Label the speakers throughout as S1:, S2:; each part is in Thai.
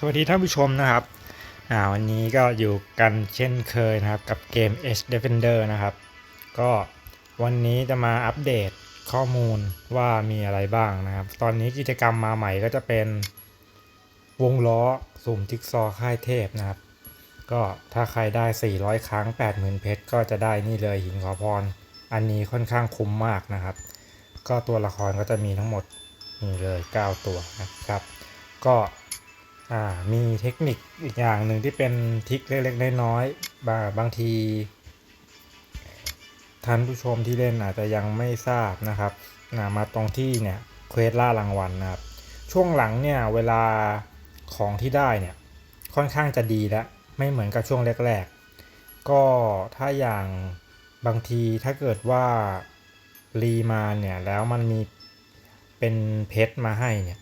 S1: สวัสดีท่านผู้ชมนะครับอ่าวันนี้ก็อยู่กันเช่นเคยนะครับกับเกม Edge Defender นะครับ ก็วันนี้จะมาอัปเดตข้อมูลว่ามีอะไรบ้างนะครับ ตอนนี้กิจกรรมมาใหม่ก็จะเป็นวงล้อสุ่มจิ๊กซอค่ายเทพนะครับ ก็ถ้าใครได้ 400 ครั้ง 80,000 เพชร ก็จะได้นี่เลยหินขอพร อันนี้ค่อนข้างคุ้มมากนะครับ ก็ตัวละครก็จะมีทั้งหมดนี่เลย 9 ตัวนะครับ ก็ มีเทคนิคอีกอย่างหนึ่งที่เป็นทิคเล็กๆน้อยๆบางบางที ท่านผู้ชมที่เล่นอาจจะยังไม่ทราบนะครับมาตรงที่เนี่ยเควสล่ารางวัลนะครับ ช่วงหลังเนี่ยเวลาของที่ได้เนี่ยค่อนข้างจะดีแล้วไม่เหมือนกับช่วงแรกๆ ก็ถ้าอย่างบางทีถ้าเกิดว่ารีมาเนี่ยแล้วมันมีเป็นเพชรมาให้เนี่ย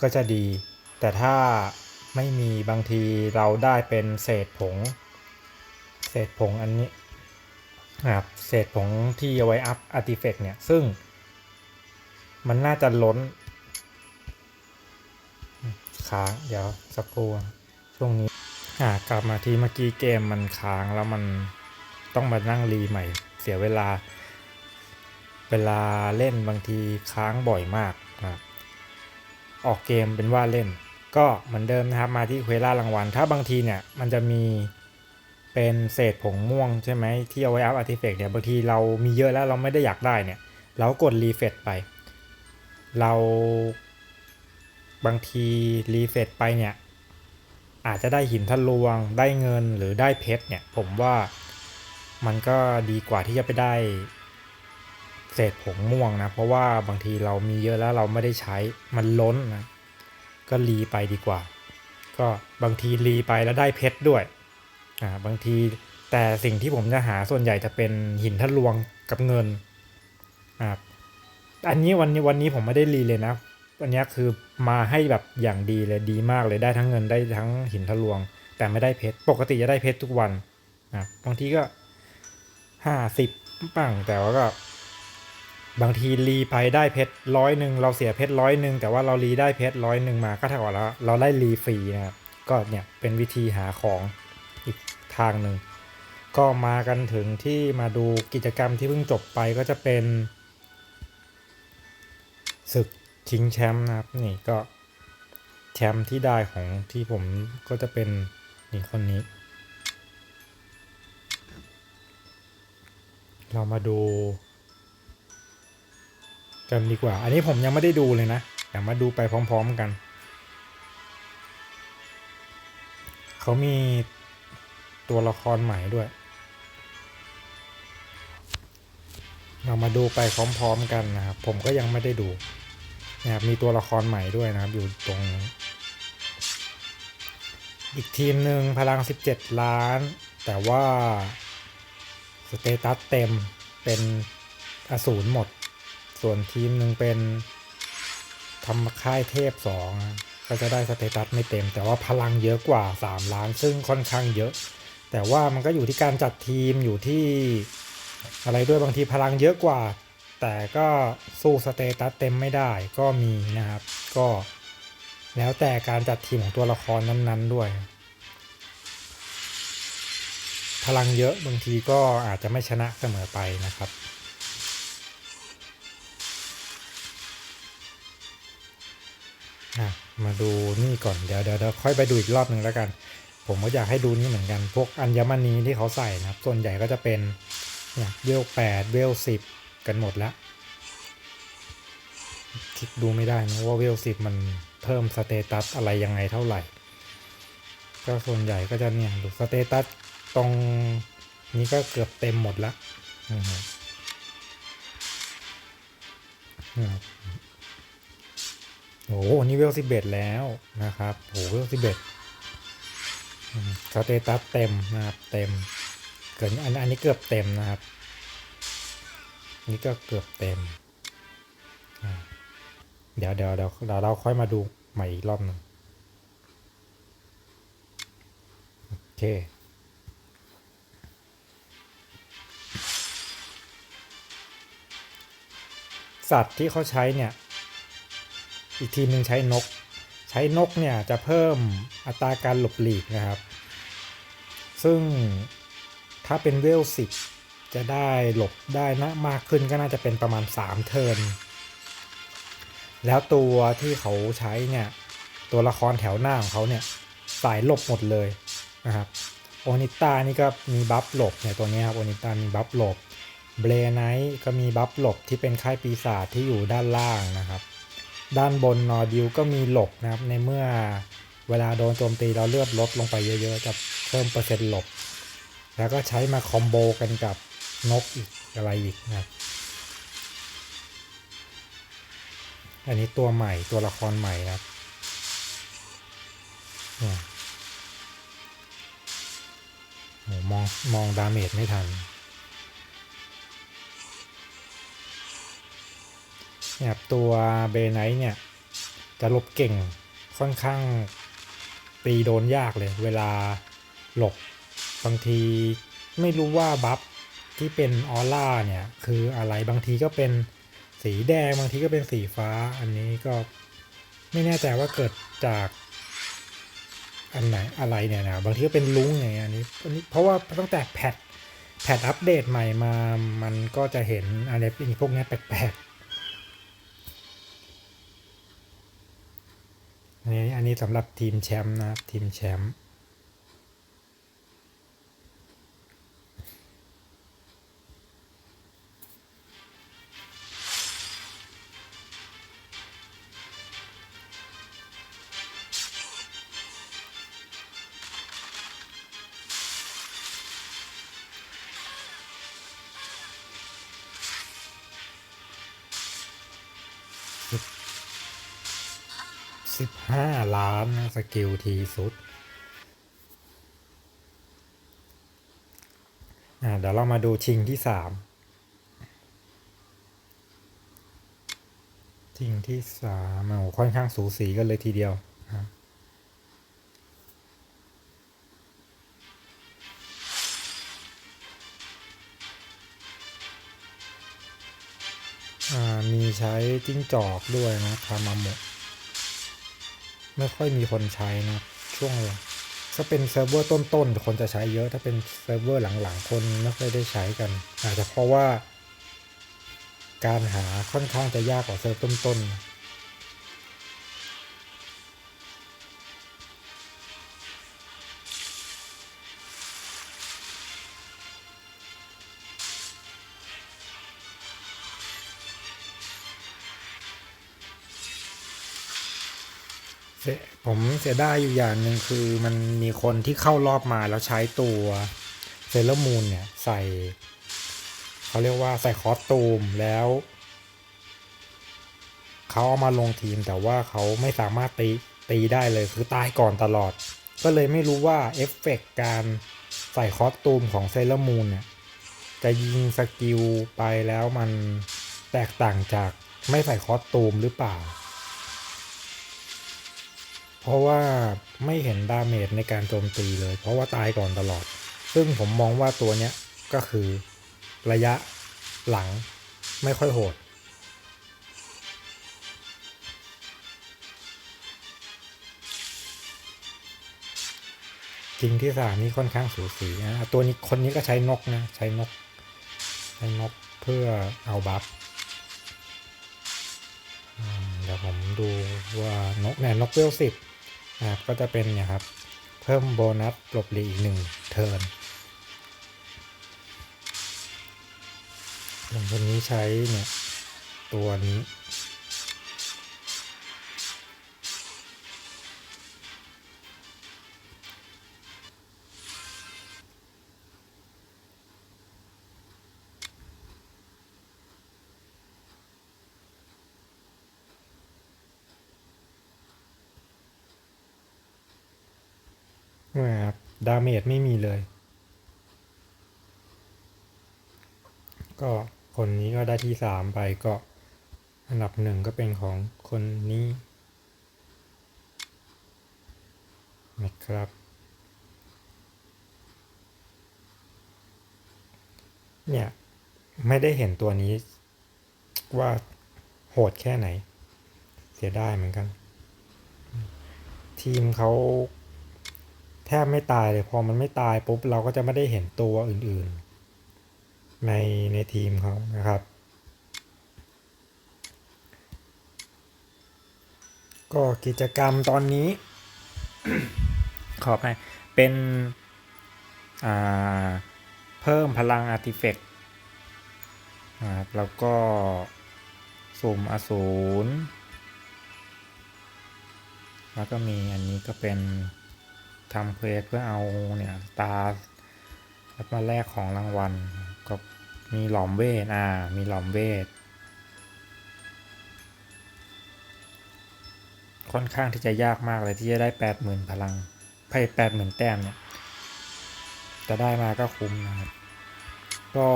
S1: ก็จะดี แต่ถ้าไม่มีบางทีเราได้เป็นเศษผง เศษผงอันนี้นะครับเศษผงที่เอาไว้อัพอาร์ติเฟกต์เนี่ยซึ่งมันน่าจะล้นค้างเดี๋ยวสักครู่ช่วงนี้อ่ากลับมาที่เมื่อกี้เกมมันค้างแล้วมันต้องมานั่งรีใหม่ เสียเวลา เวลาเล่นบางทีค้างบ่อยมากนะออกเกมเป็นว่าเล่น ก็เหมือนเดิมนะครับมาที่เควล่ารางวัล ถ้าบางทีเนี่ยมันจะมีเป็นเศษผงม่วงใช่ไหมที่เอาไว้อัพอาร์ติเฟกต์เนี่ยบางทีเรามีเยอะแล้วเราไม่ได้อยากได้เนี่ย เรากดรีเฟซไป เราบางทีรีเฟซไปเนี่ย อาจจะได้หินทะลวง ได้เงินหรือได้เพชรเนี่ย ผมว่ามันก็ดีกว่าที่จะไปได้ เศษผงม่วงนะ เพราะว่าบางทีเรามีเยอะแล้วเราไม่ได้ใช้มันล้นนะ ก็รีไปดีกว่า ก็บางทีรีไปแล้วได้เพชรด้วยอ่าบางทีแต่สิ่งที่ผมจะหาส่วนใหญ่จะเป็นหินทะลวงกับเงินอ่าอันนี้วันนี้วันนี้ผมไม่ได้รีเลยนะวันนี้คือมาให้แบบอย่างดีเลยดีมากเลยได้ทั้งเงินได้ทั้งหินทะลวง แต่ไม่ได้เพชรปกติจะได้เพชรทุกวันอะบางทีก็ห้าสิบปังแต่ว่าก็ บางทีรีไปได้เพชรร้อยหนึ่งเราเสียเพชรร้อยหนึ่งแต่ว่าเรารีได้เพชรร้อยหนึ่งมาก็เท่ากับเราเราได้รีฟรีนะครับก็เนี่ยเป็นวิธีหาของอีกทางหนึ่งก็มากันถึงที่มาดูกิจกรรมที่เพิ่งจบไปก็จะเป็นศึกชิงแชมป์นะครับนี่ก็แชมป์ที่ได้ของที่ผมก็จะเป็นนี่คนนี้ เรามาดู กันดีกว่า อันนี้ผมยังไม่ได้ดูเลยนะแต่มาดูไปพร้อม ๆกัน เขามีตัวละครใหม่ด้วย เรามาดูไปพร้อมๆกันนะครับ ผมก็ยังไม่ได้ดูนะครับมีตัวละครใหม่ด้วยนะครับ อยู่ตรง อีกทีมหนึ่งพลัง 17 ล้าน แต่ว่าสเตตัสเต็มเป็นอสูรหมด ส่วนทีมหนึ่งเป็นทำค่ายเทพสองก็จะได้สเตตัสไม่เต็ม แต่ว่าพลังเยอะกว่า 3 ล้าน ซึ่งค่อนข้างเยอะ แต่ว่ามันก็อยู่ที่การจัดทีมอยู่ที่อะไรด้วยบางทีพลังเยอะกว่า แต่ก็สู้สเตตัสเต็มไม่ได้ก็มีนะครับ ก็แล้วแต่การจัดทีมของตัวละครนั้นๆด้วย พลังเยอะบางทีก็อาจจะไม่ชนะเสมอไปนะครับ อะมาดูนี่ก่อนเดี๋ยวเดี๋ยวเดี๋ยวค่อยไปดูอีกรอบหนึ่งแล้วกัน ผมก็อยากให้ดูนี่เหมือนกัน พวกอัญมณีที่เขาใส่นะครับ ส่วนใหญ่ก็จะเป็นเนี่ยเวลแปดเวลสิบกันหมดแล้วคลิกดูไม่ได้นะว่าเวลสิบมันเพิ่มสเตตัสอะไรยังไงเท่าไหร่ ก็ส่วนใหญ่ก็จะเนี่ยดูสเตตัสตรงนี้ก็เกือบเต็มหมดแล้วอืมนะ โอ้โหนี่เวลสิบเอ็ดแล้วนะครับโอ้โหเวลสิบเอ็ดสเตตัสเต็มนะครับเต็ม เกินอันอันนี้เกือบเต็มนะครับ นี่ก็เกือบเต็ม เดี๋ยวเดี๋ยวเดี๋ยวเดี๋ยวเราค่อยมาดูใหม่อีกรอบหนึ่งโอเคสัตว์ที่เขาใช้เนี่ย อีกทีมหนึ่งใช้นก ใช้นกเนี่ยจะเพิ่มอัตราการหลบหลีกนะครับ ซึ่งถ้าเป็นเวลสิบจะได้หลบได้นะมากขึ้นก็น่าจะเป็นประมาณ 3 เทิร์น แล้วตัวที่เขาใช้เนี่ยตัวละครแถวหน้าของเขาเนี่ยสายหลบหมดเลยนะครับโอนิต้านี่ก็มีบัฟหลบเนี่ยตัวนี้ครับโอนิต้ามีบัฟหลบเบรไนท์ก็มีบัฟหลบที่เป็นค่ายปีศาจที่อยู่ด้านล่างนะครับ ด้านบนนอดิวก็มีหลบนะครับ ในเมื่อเวลาโดนโจมตีเราเลือดลดลงไปเยอะๆจะเพิ่มเปอร์เซ็นต์หลบ แล้วก็ใช้มาคอมโบกันกับนกอีกอะไรอีกนะครับอันนี้ตัวใหม่ตัวละครใหม่นะครับเนี่ยโหมองมองดาเมจไม่ทัน นี่ยครับตัวเบไนท์เนี่ย จะลบเก่งค่อนข้างตีโดนยากเลย เวลาหลบบางทีไม่รู้ว่าบัฟที่เป็นออร่าเนี่ยคืออะไรบางทีก็เป็นสีแดงบางทีก็เป็นสีฟ้า อันนี้ก็ไม่แน่ใจว่าเกิดจากอันไหนอะไรเนี่ยนะบางทีก็เป็นลุงอย่างเงี้ยอันนี้อันนี้เพราะว่าตั้งแต่แพทแพทอัปเดตใหม่มา มันก็จะเห็นอะไรพวกนี้แปลกๆ อั นี้สำหรับทีมแชมป์นะครับทีมแชมป์ สิบห้าล้านนะสกิลทีสุดเดี๋ยวเรามาดูชิงที่สามชิงที่สามโอ้ค่อนข้างสูสีกันเลยทีเดียวมีใช้จิ้งจอกด้วยนะคามาโมะ ไม่ค่อยมีคนใช้นะช่วงถ้าเป็นเซิร์ฟเวอร์ต้นๆคนจะใช้เยอะ ถ้าเป็นเซิร์ฟเวอร์หลังๆ คนไม่ค่อยได้ใช้กัน อาจจะเพราะว่า การหาค่อนข้างจะยากกว่าเซิร์ฟต้นๆ ผมเสียดายอยู่อย่างหนึ่งคือมันมีคนที่เข้ารอบมาแล้วใช้ตัวเซเลอร์มูนเนี่ยใส่เขาเรียกว่าใส่คอสตูมแล้วเขาเอามาลงทีมแต่ว่าเขาไม่สามารถตีตีได้เลยคือตายก่อนตลอด ก็เลยไม่รู้ว่าเอฟเฟกต์การใส่คอสตูมของเซเลอร์มูนเนี่ยจะยิงสกิลไปแล้วมันแตกต่างจากไม่ใส่คอสตูมหรือเปล่า เพราะว่าไม่เห็นดาเมจในการโจมตีเลย เพราะว่าตายก่อนตลอด ซึ่งผมมองว่าตัวเนี้ยก็คือระยะหลังไม่ค่อยโหด จริงที่สามนี่ค่อนข้างสูสีนะตัวนี้คนนี้ก็ใช้นกนะ ใช้นก ใช้นกเพื่อเอาบัฟเดี๋ยวผมดูว่านกเนี่ยนกเวลสิบ นะครับก็จะเป็นเนี่ยครับเพิ่มโบนัสหลบหลีกอีกหนึ่งเทิร์นอย่างคนนี้ใช้เนี่ยตัวนี้ นะครับดาเมจไม่มีเลย ก็คนนี้ก็ได้ที่สามไปก็อันดับหนึ่งก็เป็นของคนนี้นะครับ เนี่ยไม่ได้เห็นตัวนี้ว่าโหดแค่ไหน เสียดายเหมือนกัน ทีมเขา แทบไม่ตายเลย พอมันไม่ตายปุ๊บเราก็จะไม่ได้เห็นตัวอื่นๆ ในในทีมเขานะครับ ก็กิจกรรมตอนนี้ ขอไปเป็นอ่าเพิ่มพลังอาร์ติเฟกต์นะครับแล้วก็สุ่มอสูรแล้วก็มีอันนี้ก็เป็น ทำเควสเพื่อเอาเนี่ยตาแล้วมาแลกของรางวัลก็มีหลอมเวทอ่ามีหลอมเวทค่อนข้างที่จะยากมากเลยที่จะได้แปดหมื่นพลังไพ่แปดหมื่นแต้มเนี่ยจะได้มาก็คุ้มนะครับ ก็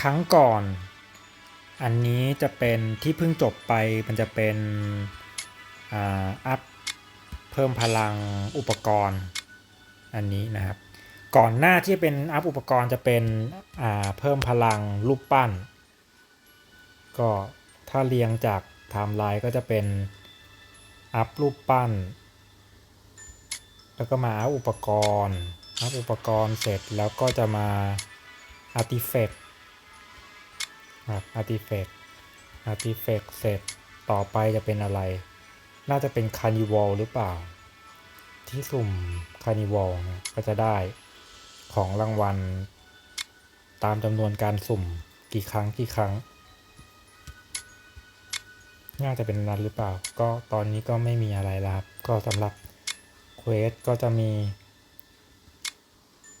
S1: ครั้งก่อน อันนี้จะเป็นที่เพิ่งจบไปมันจะเป็นอ่าอัพ พิ่มพลังอุปกรณ์อันนี้นะครับ ก่อนหน้าที่เป็นอัพอุปกรณ์จะเป็นเพิ่มพลังรูปปั้น ก็ถ้าเรียงจากไทม์ไลน์ก็จะเป็นอัพรูปปั้น แล้วก็มาอัพอุปกรณ์อัพอุปกรณ์เสร็จแล้วก็จะมาอาร์ติเฟกต์ครับอาร์ติเฟกต์อาร์ติเฟกต์เสร็จต่อไปจะเป็นอะไร น่าจะเป็นคาร์นิวอลหรือเปล่า ที่สุ่มคาร์นิวอลนะก็จะได้ของรางวัล ตามจำนวนการสุ่มกี่ครั้งกี่ครั้ง น่าจะเป็นนั้นหรือเปล่า ก็ตอนนี้ก็ไม่มีอะไรแล้วครับ ก็สำหรับเควสก็จะมี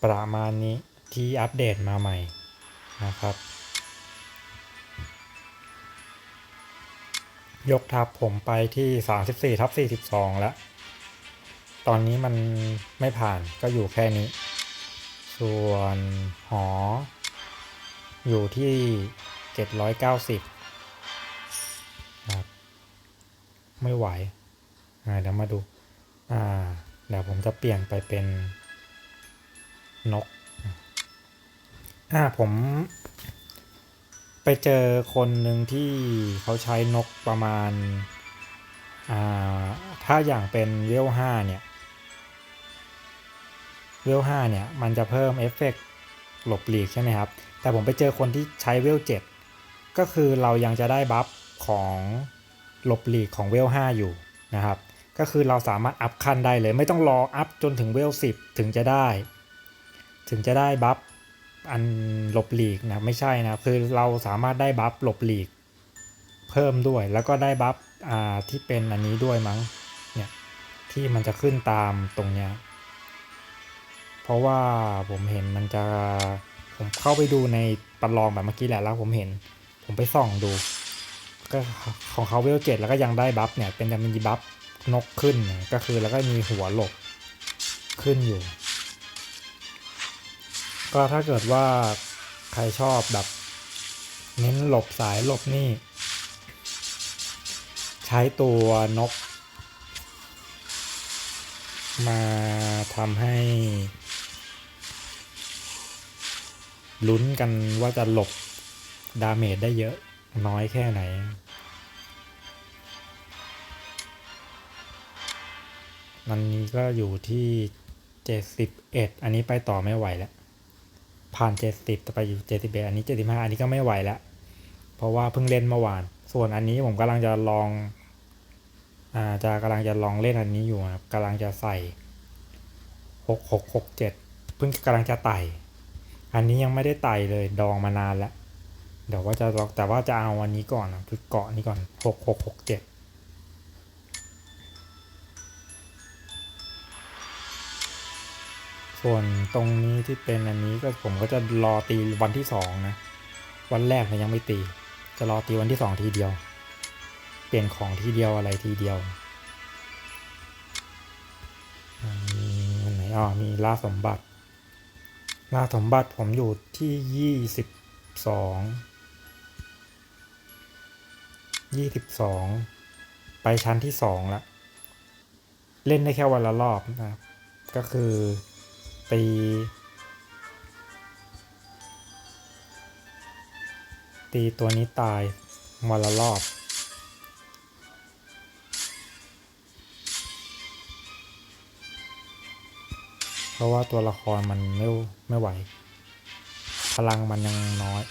S1: ประมาณนี้ที่อัปเดตมาใหม่นะครับ ยกทัพผมไปที่ 34ทับ42 แล้ว ตอนนี้มันไม่ผ่านก็อยู่แค่นี้ ส่วนหอ อยู่ที่ 790ครับไม่ไหวเดี๋ยวมาดู อ่า เดี๋ยวผมจะเปลี่ยนไปเป็นนก อ่า ผม ไปเจอคนหนึ่งที่เขาใช้นกประมาณอ่าถ้าอย่างเป็นเวลห้าเนี่ยเวลห้าเนี่ย มันจะเพิ่มเอฟเฟกต์หลบหลีกใช่ไหมครับ แต่ผมไปเจอคนที่ใช้เวลเจ็ดก็คือเรายังจะได้บัฟของหลบหลีกของเวลห้าอยู่นะครับ ก็คือเราสามารถอัพขั้นได้เลย ไม่ต้องรออัพจนถึงเวลสิบถึงจะได้ ถึงจะได้บัฟ อันหลบหลีกนะไม่ใช่นะคือเราสามารถได้บัฟหลบหลีก เพิ่มด้วยแล้วก็ได้บัฟอ่าที่เป็นอันนี้ด้วยมั้งเนี่ยที่มันจะขึ้นตามตรงเนี้ยเพราะว่าผมเห็นมันจะผมเข้าไปดูในประลองแบบเมื่อกี้แหละแล้วผมเห็น ผมไปส่องดูก็ของเขาเวลเจ็ดแล้วก็ยังได้บัฟเนี่ยเป็นจะมีบัฟนกขึ้นก็คือแล้วก็มีหัวหลบขึ้นอยู่ ก็ถ้าเกิดว่าใครชอบแบบเน้นหลบสายหลบนี่ ใช้ตัวนก มาทำให้ลุ้นกันว่าจะหลบดาเมจได้เยอะน้อยแค่ไหน มันนี้ก็อยู่ที่ 71 อันนี้ไปต่อไม่ไหวแล้ว ผ่าน70จะไปอยู่71อันนี้75อันนี้ก็ไม่ไหวแล้วเพราะว่าเพิ่งเล่นเมื่อวาน ส่วนอันนี้ผมกำลังจะลองอ่าจะกำลังจะลองเล่นอันนี้อยู่ครับกำลังจะใส่6667เจ็ดเพิ่งกำลังจะไต่ อันนี้ยังไม่ได้ไต่เลยดองมานานแล้วเดี๋ยวว่าจะลองแต่ว่าจะเอาอันนี้ก่อนนะคือเกาะนี้ก่อน6667 ส่วนตรงนี้ที่เป็นอันนี้ก็ผมก็จะรอตีวันที่สองนะ วันแรกเนี่ยยังไม่ตี จะรอตีวันที่สองทีเดียว เปลี่ยนของทีเดียวอะไรทีเดียวอ่ามีอันไหนอ๋อมีล่าสมบัติล่าสมบัติผมอยู่ที่ยี่สิบสองยี่สิบสองไปชั้นที่สองละ เล่นได้แค่วันละรอบนะครับ ก็คือ ตี ตีตัวนี้ตายมาละรอบเพราะว่าตัวละครมันไม่ไม่ไหว พลังมันยังน้อย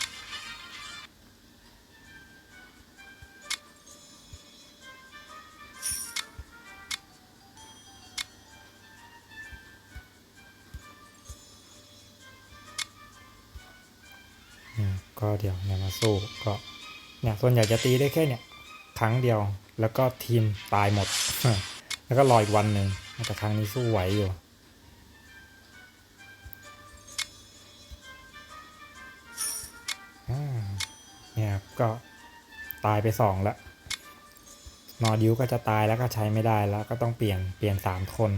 S1: ก็เดี๋ยวเนี่ยมาสู้ก็เนี่ยส่วนใหญ่จะตีได้แค่เนี่ยครั้งเดียวแล้วก็ทีมตายหมด แล้วก็รออีกวันหนึ่งแต่ครั้งนี้สู้ไหวอยู่เนี่ยครับก็ตายไปสองแล้วนอดิวก็จะตายแล้วก็ใช้ไม่ได้แล้วก็ต้องเปลี่ยนเปลี่ยนสามคน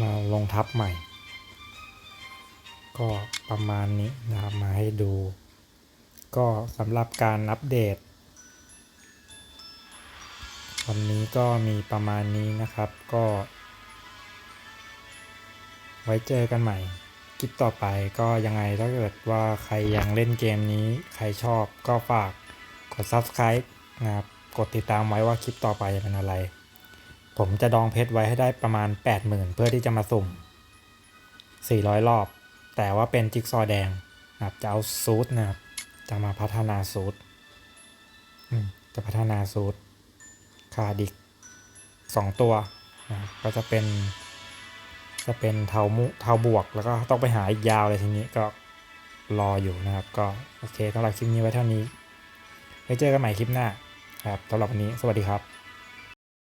S1: มาลงทับใหม่ ก็ประมาณนี้นะครับมาให้ดู ก็สำหรับการอัปเดต วันนี้ก็มีประมาณนี้นะครับก็ ไว้เจอกันใหม่คลิปต่อไปก็ยังไงถ้าเกิดว่าใครยังเล่นเกมนี้ ใครชอบก็ฝากกด subscribe นะครับกดติดตามไว้ว่าคลิปต่อไปจะเป็นอะไร ผมจะดองเพชรไว้ให้ได้ประมาณ 80,000 เพื่อที่จะมาสุ่ม 400 รอบ แต่ว่าเป็นจิ๊กซอว์แดงนะครับจะเอาซูทนะครับจะมาพัฒนาซูทอืมจะพัฒนาซูทคาดิกสองตัวนะก็จะเป็น จะเป็นเทามุเทาบวก แล้วก็ต้องไปหาอีกยาวเลยทีนี้ก็รออยู่นะครับ ก็โอเคสำหรับคลิปนี้ไว้เท่านี้ไว้เจอกันใหม่คลิปหน้าครับสำหรับวันนี้สวัสดีครับ